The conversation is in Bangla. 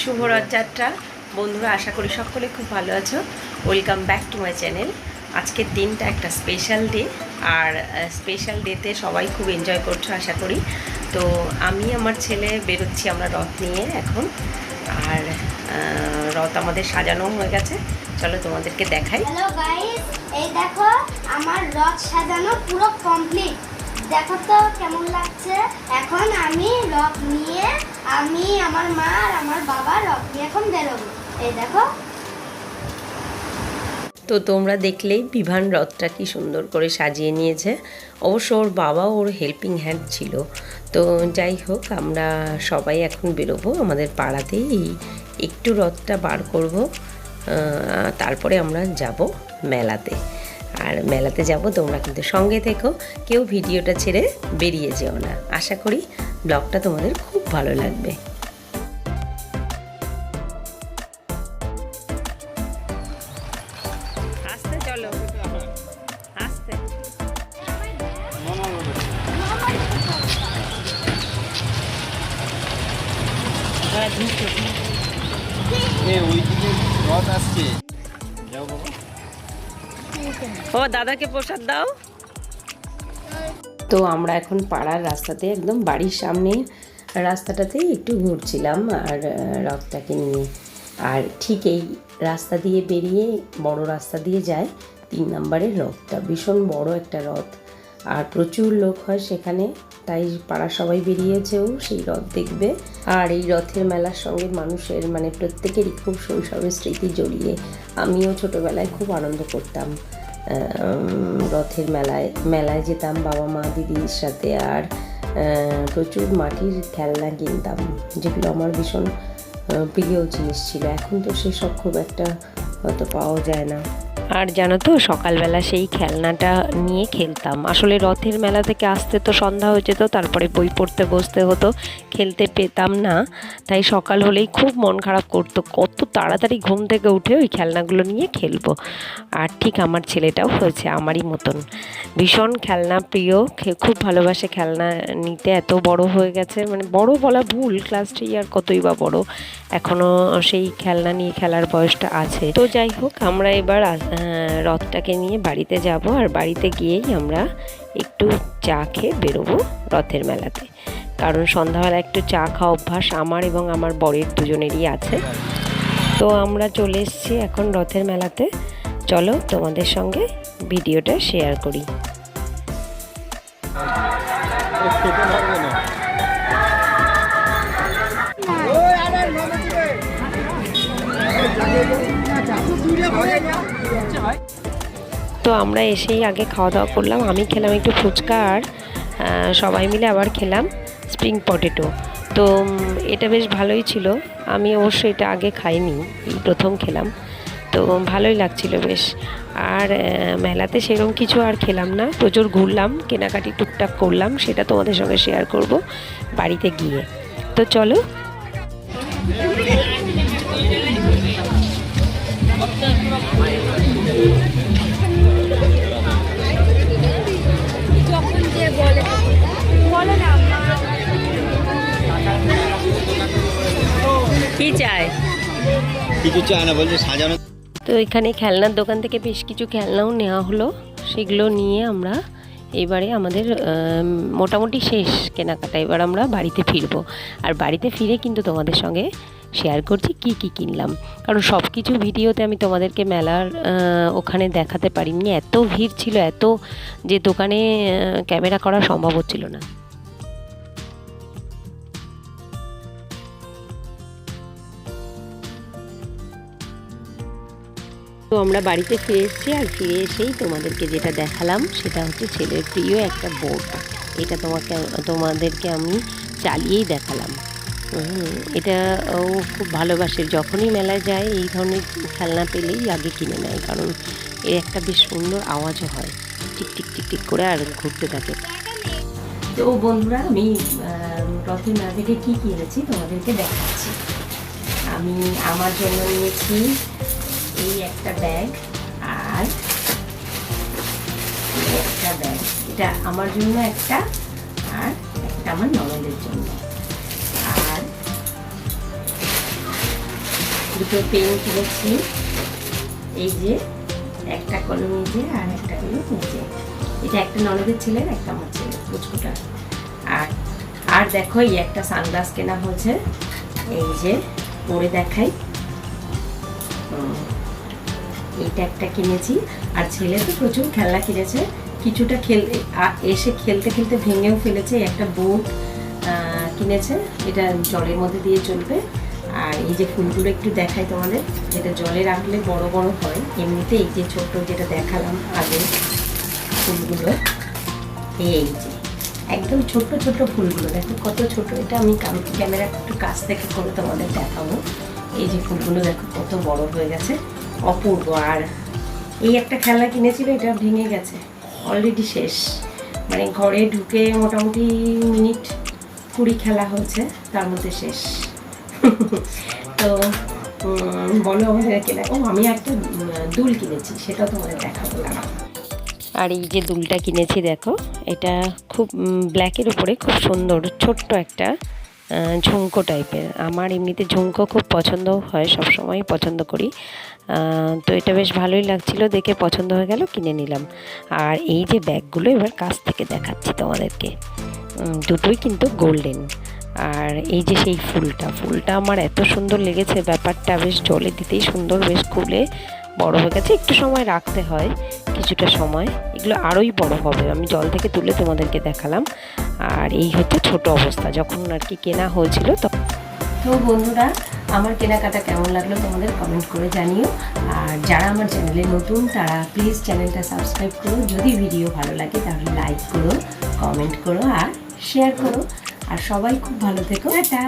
শুভ রথযাত্রা বন্ধুরা, আশা করি সকলে খুব ভালো আছো। Welcome back to my channel আজকের দিনটা একটা স্পেশাল ডে আর স্পেশাল ডেতে সবাই খুব এনজয় করছ, আশা করি। তো আমি, আমার ছেলে বেরোচ্ছি আমরা রথ নিয়ে এখন। আর রথ আমাদের সাজানো হয়ে গেছে। চলো তোমাদেরকে দেখাই। এই দেখো, আমার রথ সাজানো পুরো কমপ্লিট দেখো তো কেমন লাগছে? এখন আমি রথ নিয়ে আমি, আমার মা আর আমার বাবা রথ নিয়ে এখন বেরোবো। এই দেখো। তো তোমরা দেখলেই বিভান রথটা কি সুন্দর করে সাজিয়ে নিয়েছে। অবশ্য ওর বাবা ওর হেল্পিং হ্যান্ড ছিল। তো যাই হোক, আমরা সবাই এখন বেরোবো। আমাদের পাড়াতেই একটু রথটা বার করব। তারপরে আমরা যাব মেলাতে। আর মেলাতে যাব, তোমরা কিন্তু সঙ্গে থেকো। কেউ ভিডিওটা ছেড়ে বেরিয়ে যেও না। আশা করি ব্লগটা তোমাদের খুব ভালো লাগবে। এ, ওইদিকে রথ আসছে। যাও বাবা। ও দাদাকে প্রসাদ দাও। তো আমরা এখন পাড়ার রাস্তাতে, একদম বাড়ির সামনে রাস্তাটাতেই একটু ঘুরছিলাম আর রথটাকে নিয়ে। আর ঠিক এই রাস্তা দিয়ে বেরিয়ে বড় রাস্তা দিয়ে যায়, তিন নম্বরের রথটা। ভীষণ বড় একটা রথ। আর প্রচুর লোক হয় সেখানে, তাই পাড়া সবাই বেরিয়েছেও সেই রথ দেখবে। আর এই রথের মেলার সঙ্গে মানুষের মানে প্রত্যেকেরই খুব শৈশবের স্মৃতি জড়িয়ে আমিও ছোটোবেলায় খুব আনন্দ করতাম। রথের মেলায় মেলায় যেতাম বাবা মা দিদির সাথে আর প্রচুর মাটির খেলনা কিনতাম, যেগুলো আমার ভীষণ প্রিয় জিনিস ছিল। এখন তো সেসব খুব একটা হয়তো পাওয়া যায় না। আর জানো তো, সকালবেলা সেই খেলনাটা নিয়ে খেলতাম। আসলে রথের মেলা থেকে আসতে তো সন্ধ্যা হয়ে যেত, তারপরে বই পড়তে বসতে হতো, খেলতে পেতাম না। তাই সকাল হলেই খুব মন খারাপ করতো, কত তাড়াতাড়ি ঘুম থেকে উঠে ওই খেলনাগুলো নিয়ে খেলব। আর ঠিক আমার ছেলেটাও হয়েছে আমারই মতন। ভীষণ খেলনা প্রিয় খুব ভালোবাসে খেলনা নিতে, এত বড় হয়ে গেছে মানে বড় বলা ভুল ক্লাস থ্রি আর কতই বা বড়। এখনও সেই খেলনা নিয়ে খেলার বয়সটা আছে। তো যাই হোক, আমরা এবার রথটাকে নিয়ে বাড়িতে যাব আর বাড়িতে গিয়েই আমরা একটু চা খেয়ে বেরোবো রথের মেলাতে। কারণ সন্ধ্যাবেলা একটু চা খাওয়া অভ্যাস আমার এবং আমার বরের দুজনেরই আছে। তো আমরা চলে এসেছি এখন রথের মেলাতে। চলো তোমাদের সঙ্গে ভিডিওটা শেয়ার করি। না তো আমরা এসেই আগে খাওয়া দাওয়া করলাম। আমি খেলাম একটু ফুচকা আর সবাই মিলে আবার খেলাম স্প্রিং পটেটো তো এটা বেশ ভালোই ছিল। আমি অবশ্য এটা আগে খাইনি, এই প্রথম খেলাম। তো, ভালোই লাগছিল বেশ। আর মেলাতে সেরকম কিছু আর খেলাম না। প্রচুর ঘুরলাম, কেনাকাটি টুকটাক করলাম, সেটা তোমাদের সঙ্গে শেয়ার করব বাড়িতে গিয়ে। তো চলো কি চায়? কিছু চায় না বলছে সাজানো। তো এখানে খেলনার দোকান থেকে বেশ কিছু খেলনাও নেওয়া হলো। সেগুলো নিয়ে আমরা এবারে আমাদের মোটামুটি শেষ কেনাকাটা। এবার আমরা বাড়িতে ফিরবো। আর বাড়িতে ফিরে কিন্তু তোমাদের সঙ্গে শেয়ার করছি কি কি কিনলাম। কারণ সব কিছু ভিডিওতে আমি তোমাদেরকে মেলার ওখানে দেখাতে পারিনি। এত ভিড় ছিল এত যে দোকানে ক্যামেরা করা সম্ভব হচ্ছিল না। তো আমরা বাড়িতে ফিরে এসেছি আর ফিরে এসেই তোমাদেরকে যেটা দেখালাম সেটা হচ্ছে ছেলের প্রিয় একটা বোট। এটা তোমাকে, তোমাদেরকে আমি চালিয়েই দেখালাম। এটা ও খুব ভালোবাসে। যখনই মেলায় যায়, এই ধরনের খেলনা পেলেই আগে কিনে নেয়, কারণ এর একটা বেশ সুন্দর আওয়াজও হয়। টিক টিক টিক টিক করে আর ঘুরতে থাকে। তো বন্ধুরা, আমি রথের মেলা থেকে কী কিনেছি তোমাদেরকে দেখাচ্ছি। আমি আমার জন্য নিয়েছি ব্যাগ আর একটা ব্যাগ। এটা আমার জন্য একটা আর একটা আমার ননদের জন্য। আর দুটো পেন কিনেছি। এই যে একটা কলম যে আর একটা এই যে। এটা একটা ননদের ছেলের, একটা আমার ছেলের পুচকুটা আর আর দেখো এই একটা সানগ্লাস কেনা হয়েছে। এই যে পরে দেখাই। হুম। এইটা একটা কিনেছি। আর ছেলে তো প্রচুর খেলনা কিনেছে। কিছুটা খেল এসে খেলতে খেলতে ভেঙেও ফেলেছে। একটা বোট কিনেছে। এটা জলের মধ্যে দিয়ে চলবে। আর এই যে ফুলগুলো একটু দেখাই তোমাদের। যেটা জলে রাখলে বড় বড় হয়। এমনিতে এই যে ছোট যেটা দেখালাম আগে ফুলগুলো, এই যে। একদম ছোট ছোট ফুলগুলো। দেখো কত ছোট। এটা আমি ক্যামেরা একটু কাছ থেকে করে তোমাদের দেখাবো। এই যে ফুলগুলো দেখো কত বড় হয়ে গেছে। অপূর্ব। আর এই একটা খেলনা কিনেছিল, এটা ভেঙে গেছে। অলরেডি শেষ। মানে ঘরে ঢুকে মোটামুটি মিনিট কুড়ি খেলা হয়েছে, তার মধ্যে শেষ। তো বলো আমাদের কেনা ও আমি একটা দুল কিনেছি সেটাও তোমাদের দেখাবো। দাঁড়াও। আর এই যে দুলটা কিনেছি, দেখো, এটা খুব ব্ল্যাকের উপরে, খুব সুন্দর, ছোট্ট একটা ঝুমকো টাইপের আমার এমনিতে ঝুমকো খুব পছন্দ হয় সব সময় পছন্দ করি। তো এটা বেশ ভালোই লাগছিল, দেখে পছন্দ হয়ে গেল, কিনে নিলাম। আর এই যে ব্যাগগুলো এবার কাছ থেকে দেখাচ্ছি তোমাদেরকে। দুটোই কিন্তু গোল্ডেন আর এই যে সেই ফুলটা ফুলটা আমার এত সুন্দর লেগেছে, ব্যাপারটা বেশ জলে দিতেই সুন্দর, বেশ খুলে বড় হয়ে গেছে। একটু সময় রাখতে হয় কিছুটা সময়, এগুলো আরোই বড় হবে। আমি জল থেকে তুলে তোমাদেরকে দেখালাম। আর এই হচ্ছে ছোট অবস্থা। যখন আর কি কেনা হয়েছিল তো তো বন্ধুরা, আমার কেনাকাটা কেমন লাগল তোমাদের কমেন্ট করে জানিও। আর যারা আমার চ্যানেলে নতুন, তারা প্লিজ চ্যানেলটা সাবস্ক্রাইব করো। যদি ভিডিও ভালো লাগে, তাহলে লাইক করো কমেন্ট করো, আর শেয়ার করো। আর সবাই খুব ভালো থেকো। টাটা!